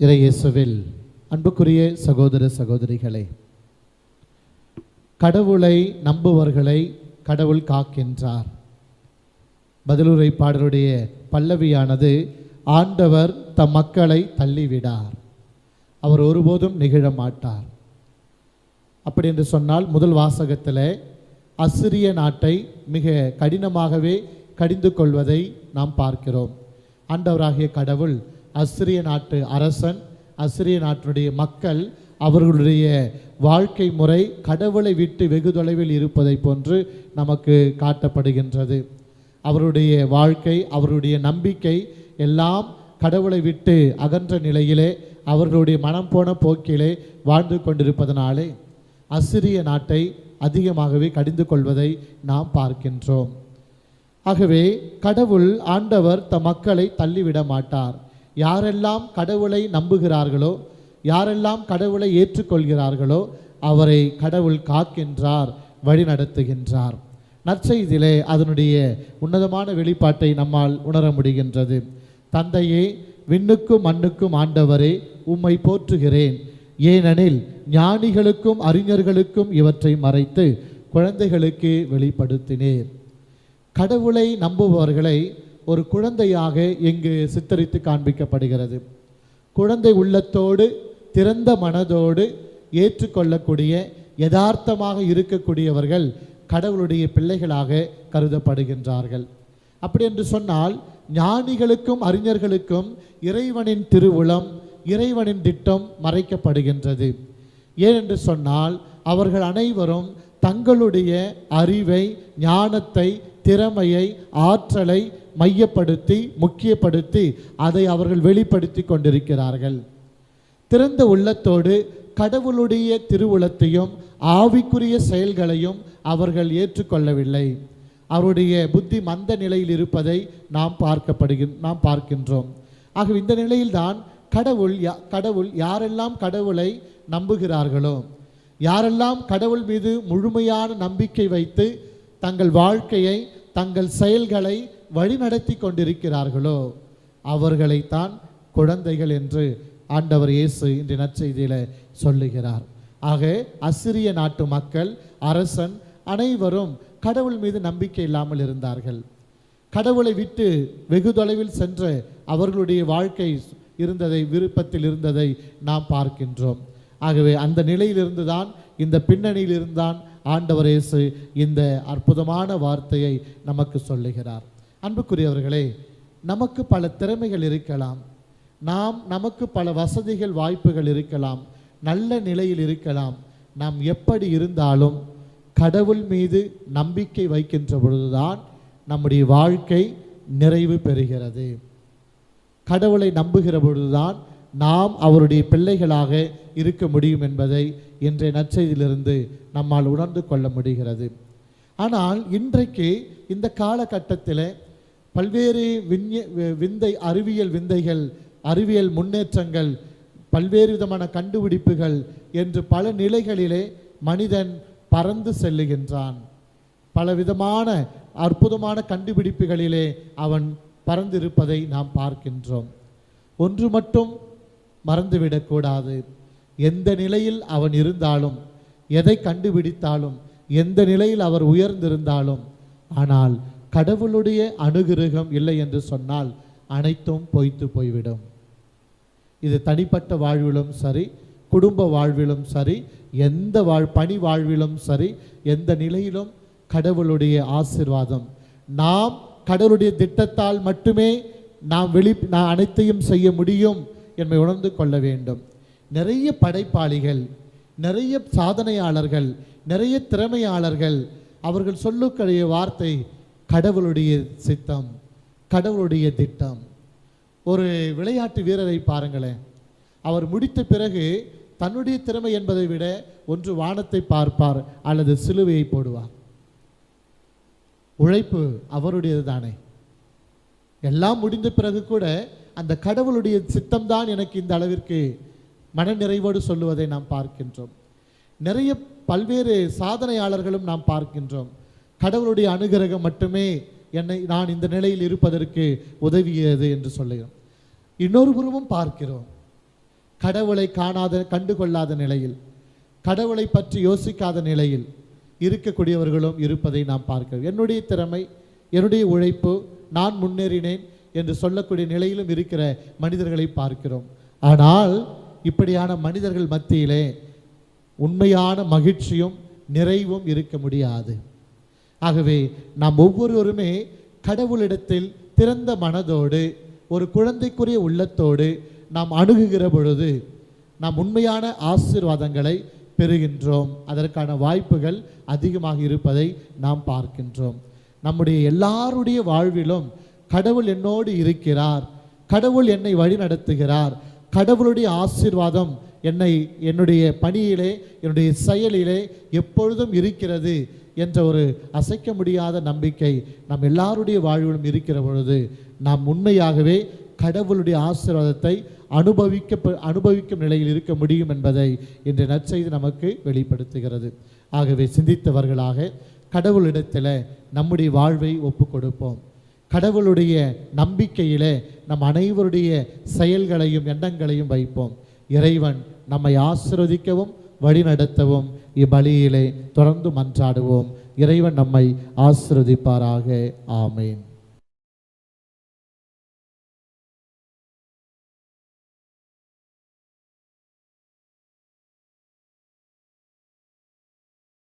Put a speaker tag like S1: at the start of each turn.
S1: இறையேசுவில். அன்புக்குரிய சகோதர சகோதரிகளே கடவுளை நம்புவர்களை கடவுள் காக்கின்றார். பதிலுரை பாடலுடைய பல்லவியானது ஆண்டவர் தம் மக்களை தள்ளிவிடார். அவர் ஒருபோதும் நிகழ மாட்டார் அப்படி என்று சொன்னால் முதல் வாசகத்தில் அசிரிய நாட்டை மிக கடினமாகவே கடிந்து கொள்வதை நாம் பார்க்கிறோம். ஆண்டவராகிய கடவுள் அசிரிய நாட்டு அரசன் அசிரிய நாட்டினுடைய மக்கள் அவர்களுடைய வாழ்க்கை முறை கடவுளை விட்டு வெகு தொலைவில் இருப்பதை போன்று நமக்கு காட்டப்படுகின்றது. அவருடைய வாழ்க்கை அவருடைய நம்பிக்கை எல்லாம் கடவுளை விட்டு அகன்ற நிலையிலே அவர்களுடைய மனம் போன போக்கிலே வாழ்ந்து கொண்டிருப்பதனாலே அசிரிய நாட்டை அதிகமாகவே கடிந்து கொள்வதை நாம் பார்க்கின்றோம். ஆகவே கடவுள் ஆண்டவர் தம் மக்களை தள்ளிவிட மாட்டார். யாரெல்லாம் கடவுளை நம்புகிறார்களோ யாரெல்லாம் கடவுளை ஏற்றுக்கொள்கிறார்களோ அவரை கடவுள் காக்கின்றார் வழிநடத்துகின்றார். நற்செய்திலே அதனுடைய உன்னதமான வெளிப்பாட்டை நம்மால் உணர முடிகின்றது. தந்தையே விண்ணுக்கும் மண்ணுக்கும் ஆண்டவரே உம்மை போற்றுகிறேன். ஏனெனில் ஞானிகளுக்கும் அறிஞர்களுக்கும் இவற்றை மறைத்து குழந்தைகளுக்கு வெளிப்படுத்தினேன் கடவுளை நம்புபவர்களை ஒரு குழந்தையாக இங்கு சித்தரித்து காண்பிக்கப்படுகிறது. குழந்தை உள்ளத்தோடு திறந்த மனதோடு ஏற்றுக்கொள்ளக்கூடிய யதார்த்தமாக இருக்கக்கூடியவர்கள் கடவுளுடைய பிள்ளைகளாக கருதப்படுகின்றார்கள். அப்படி என்று சொன்னால் ஞானிகளுக்கும் அறிஞர்களுக்கும் இறைவனின் திருவுளம் இறைவனின் திட்டம் மறைக்கப்படுகின்றது. ஏனென்று சொன்னால் அவர்கள் அனைவரும் தங்களுடைய அறிவை ஞானத்தை திறமையை ஆற்றலை மையப்படுத்தி முக்கியப்படுத்தி அதை அவர்கள் வெளிப்படுத்தி கொண்டிருக்கிறார்கள். திறந்த உள்ளத்தோடு கடவுளுடைய திருவுளத்தையும் ஆவிக்குரிய செயல்களையும் அவர்கள் ஏற்றுக்கொள்ளவில்லை. அவருடைய புத்தி மந்த நிலையில் இருப்பதை நாம் பார்க்கப்படுகின் நாம் பார்க்கின்றோம். ஆகவே இந்த நிலையில்தான் கடவுள் யா- கடவுள் யாரெல்லாம் கடவுளை நம்புகிறார்களோ யாரெல்லாம் கடவுள் மீது முழுமையான நம்பிக்கை வைத்து தங்கள் வாழ்க்கையை தங்கள் செயல்களை வழிநடத்தி கொண்டிருக்கிறார்களோ அவர்களைத்தான் குழந்தைகள் என்று ஆண்டவர் இயேசு இன்று நற்செய்தியில் சொல்லுகிறார். ஆக அசிரிய நாட்டு மக்கள் அரசன் அனைவரும் கடவுள் மீது நம்பிக்கை இல்லாமல் இருந்தார்கள். கடவுளை விட்டு வெகு தொலைவில் சென்ற அவர்களுடைய வாழ்க்கை இருந்ததை விருப்பத்தில் இருந்ததை நாம் பார்க்கின்றோம். ஆகவே அந்த நிலையிலிருந்து தான் இந்த பின்னணியிலிருந்தான் ஆண்டவரேசு ஆண்டவர் இயேசு இந்த அற்புதமான வார்த்தையை நமக்கு சொல்லுகிறார். அன்புக்குரியவர்களே நமக்கு பல திறமைகள் இருக்கலாம். நாம் நமக்கு பல வசதிகள் வாய்ப்புகள் இருக்கலாம். நல்ல நிலையில் இருக்கலாம். நாம் எப்படி இருந்தாலும் கடவுள் மீது நம்பிக்கை வைக்கின்ற பொழுதுதான் நம்முடைய வாழ்க்கை நிறைவு பெறுகிறது. கடவுளை நம்புகிற பொழுதுதான் நாம் அவருடைய பிள்ளைகளாக இருக்க முடியும் என்பதை இன்றைய நற்செய்தியிலிருந்து நம்மால் உணர்ந்து கொள்ள முடிகிறது. ஆனால் இன்றைக்கு இந்த காலகட்டத்தில் பல்வேறு விஞ்ஞ விந்தை அறிவியல் விந்தைகள் அறிவியல் முன்னேற்றங்கள் பல்வேறு விதமான கண்டுபிடிப்புகள் என்று பல நிலைகளிலே மனிதன் பறந்து செல்லுகின்றான். பலவிதமான அற்புதமான கண்டுபிடிப்புகளிலே அவன் பறந்திருப்பதை நாம் பார்க்கின்றோம். ஒன்று மட்டும் மறந்துவிடக்கூடாது. எந்த நிலையில் அவன் இருந்தாலும் எதை கண்டுபிடித்தாலும் எந்த நிலையில் அவர் உயர்ந்திருந்தாலும் ஆனால் கடவுளுடைய அனுகிரகம் இல்லை என்று சொன்னால் அனைத்தும் பொய்த்து போய்விடும். இது தனிப்பட்ட வாழ்விலும் சரி குடும்ப வாழ்விலும் சரி எந்த வாழ் பணி வாழ்விலும் சரி எந்த நிலையிலும் கடவுளுடைய ஆசிர்வாதம். நாம் கடவுளுடைய திட்டத்தால் மட்டுமே நாம் வெளி நான் அனைத்தையும் செய்ய முடியும் என்பதை உணர்ந்து கொள்ள வேண்டும். நிறைய படைப்பாளிகள் நிறைய சாதனையாளர்கள் நிறைய திறமையாளர்கள் அவர்கள் சொல்லக்கூடிய வார்த்தை கடவுளுடைய சித்தம் கடவுளுடைய திட்டம். ஒரு விளையாட்டு வீரரை பாருங்களேன். அவர் முடித்த பிறகு தன்னுடைய திறமை என்பதை விட ஒன்று வானத்தை பார்ப்பார் அல்லது சிலுவையை போடுவார். உழைப்பு அவருடையது தானே. எல்லாம் முடிந்த பிறகு கூட அந்த கடவுளுடைய சித்தம்தான் எனக்கு இந்த அளவிற்கு மனநிறைவோடு சொல்லுவதை நாம் பார்க்கின்றோம். நிறைய பல்வேறு சாதனையாளர்களும் நாம் பார்க்கின்றோம். கடவுளுடைய அனுகிரகம் மட்டுமே என்னை நான் இந்த நிலையில் இருப்பதற்கு உதவியது என்று சொல்லுகிறோம். இன்னொரு புறமும் பார்க்கிறோம். கடவுளை காணாத கண்டுகொள்ளாத நிலையில் கடவுளை பற்றி யோசிக்காத நிலையில் இருக்கக்கூடியவர்களும் இருப்பதை நாம் பார்க்கிறோம். என்னுடைய திறமை என்னுடைய உழைப்பு நான் முன்னேறினேன் என்று சொல்லக்கூடிய நிலையிலும் இருக்கிற மனிதர்களை பார்க்கிறோம். ஆனால் இப்படியான மனிதர்கள் மத்தியிலே உண்மையான மகிழ்ச்சியும் நிறைவும் இருக்க முடியாது. ஆகவே நாம் ஒவ்வொருவருமே கடவுளிடத்தில் திறந்த மனதோடு ஒரு குழந்தைக்குரிய உள்ளத்தோடு நாம் அணுகுகிற பொழுது நாம் உண்மையான ஆசீர்வாதங்களை பெறுகின்றோம். அதற்கான வாய்ப்புகள் அதிகமாக இருப்பதை நாம் பார்க்கின்றோம். நம்முடைய எல்லாருடைய வாழ்விலும் கடவுள் என்னோடு இருக்கிறார். கடவுள் என்னை வழி நடத்துகிறார் கடவுளுடைய ஆசீர்வாதம் என்னை என்னுடைய பணியிலே என்னுடைய செயலிலே எப்பொழுதும் இருக்கிறது. என்ற ஒரு அசைக்க முடியாத நம்பிக்கை நம் எல்லாருடைய வாழ்விலும் இருக்கிற பொழுது நாம் உண்மையாகவே கடவுளுடைய ஆசீர்வாதத்தை அனுபவிக்க அனுபவிக்கும் நிலையில் இருக்க முடியும் என்பதை இன்று நற்செய்தி நமக்கு வெளிப்படுத்துகிறது. ஆகவே சிந்தித்தவர்களாக கடவுளிடத்தில் நம்முடைய வாழ்வை ஒப்பு கொடுப்போம் கடவுளுடைய நம்பிக்கையிலே நம் அனைவருடைய செயல்களையும் எண்ணங்களையும் வைப்போம். இறைவன் நம்மை ஆசிர்வதிக்கவும் வழிநடத்தவும். இப்பலியிலே தொடர்ந்து மன்றாடுவோம். இறைவன் நம்மை ஆசிரதிப்பாராக ஆமேன்.